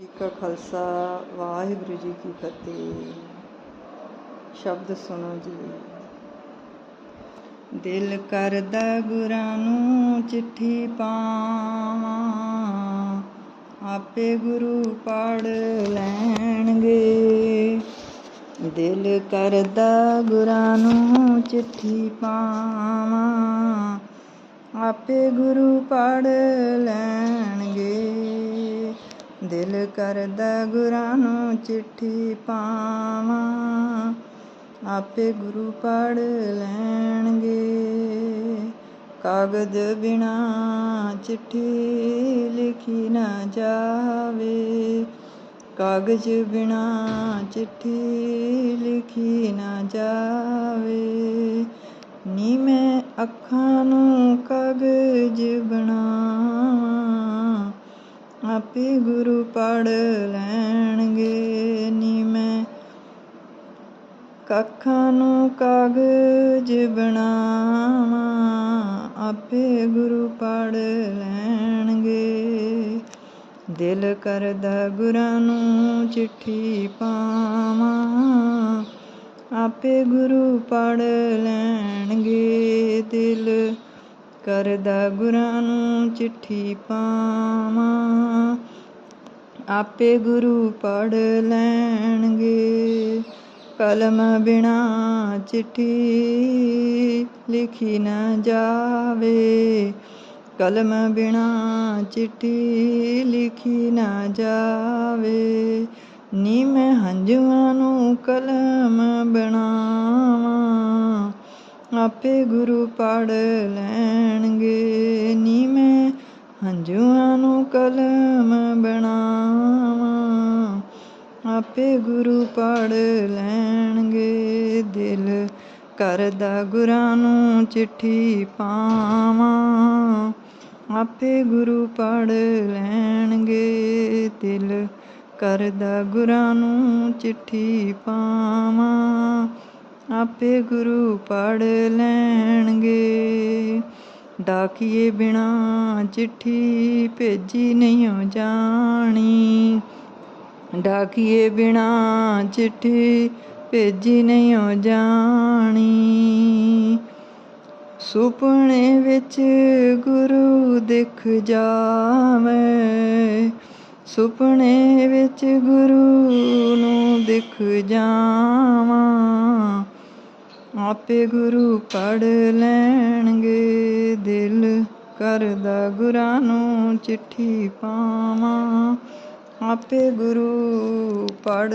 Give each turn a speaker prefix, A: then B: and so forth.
A: ਜੀ ਕਾ ਖਾਲਸਾ, ਵਾਹਿਗੁਰੂ ਜੀ ਕੀ ਫਤਿਹ। ਸ਼ਬਦ ਸੁਣੋ ਜੀ। ਦਿਲ ਕਰਦਾ ਗੁਰਾਂ ਨੂੰ ਚਿੱਠੀ ਪਾਵਾਂ, ਆਪੇ ਗੁਰੂ ਪੜ ਲੈਣਗੇ। ਦਿਲ ਕਰਦਾ ਗੁਰਾਂ ਨੂੰ ਚਿੱਠੀ ਪਾਵਾਂ, ਆਪੇ ਗੁਰੂ ਪੜ ਲੈਣਗੇ। ਦਿਲ ਕਰਦਾ ਗੁਰਾਂ ਨੂੰ ਚਿੱਠੀ ਪਾਵਾਂ। ਆਪੇ ਗੁਰੂ ਪੜ ਲੈਣਗੇ। ਕਾਗਜ਼ ਬਿਨਾ ਚਿੱਠੀ ਲਿਖੀ ਨਾ ਜਾਵੇ। ਕਾਗਜ਼ ਬਿਨਾ ਚਿੱਠੀ ਲਿਖੀ ਨਾ ਜਾਵੇ। ਨੀ ਮੈਂ ਅੱਖਾਂ ਨੂੰ ਆਪੇ ਗੁਰੂ ਪੜ ਲੈਣਗੇ। ਨੀ ਮੈਂ ਕੱਖਾਂ ਨੂੰ ਕਾਗਜ਼ ਬਣਾਵਾਂ, ਆਪੇ ਗੁਰੂ ਪੜ ਲੈਣਗੇ। ਦਿਲ ਕਰਦਾ ਗੁਰਾਂ ਨੂੰ ਚਿੱਠੀ ਪਾਵਾਂ, ਆਪੇ ਗੁਰੂ ਪੜ ਲੈਣਗੇ। ਦਿਲ ਕਰਦਾ ਗੁਰਾਂ ਨੂੰ ਚਿੱਠੀ ਪਾਵਾਂ। ਆਪੇ ਗੁਰੂ ਪੜ ਲੈਣਗੇ। ਕਲਮ ਬਿਨਾ ਚਿੱਠੀ ਲਿਖੀ ਨਾ ਜਾਵੇ। ਕਲਮ ਬਿਨਾ ਚਿੱਠੀ ਲਿਖੀ ਨਾ ਜਾਵੇ। ਨੀ ਮੈਂ ਹੰਝੂਆਂ ਨੂੰ ਕਲਮ ਬਣਾਵਾਂ। ਆਪੇ ਗੁਰੂ ਪੜ ਲੈਣਗੇ। ਨੀ ਮੈਂ ਹੰਝੂਆਂ ਨੂੰ ਕਲਮ ਬਣਾਵਾਂ। ਆਪੇ ਗੁਰੂ ਪੜ ਲੈਣਗੇ। ਦਿਲ ਕਰਦਾ ਗੁਰਾਂ ਨੂੰ ਚਿੱਠੀ ਪਾਵਾਂ। ਆਪੇ ਗੁਰੂ ਪੜ ਲੈਣਗੇ। ਦਿਲ ਕਰਦਾ ਗੁਰਾਂ ਨੂੰ ਚਿੱਠੀ ਪਾਵਾਂ। ਆਪੇ ਗੁਰੂ ਪੜ ਲੈਣਗੇ। ਡਾਕੀਏ ਬਿਨਾ ਚਿੱਠੀ ਭੇਜੀ ਨਹੀਂ ਜਾਣੀ। ਡਾਕੀਏ ਬਿਨਾ ਚਿੱਠੀ ਭੇਜੀ ਨਹੀਂ ਜਾਣੀ। ਸੁਪਨੇ ਵਿੱਚ ਗੁਰੂ ਦਿਖ ਜਾਵੇ। ਸੁਪਨੇ ਵਿੱਚ ਗੁਰੂ ਨੂੰ ਦਿਖ ਜਾਵਾਂ। ਆਪੇ ਗੁਰੂ ਪੜ ਲੈਣਗੇ ਦਿਲ ਕਰਦਾ ਗੁਰਾਂ ਨੂੰ ਚਿੱਠੀ ਪਾਵਾਂ। ਆਪੇ ਗੁਰੂ ਪੜ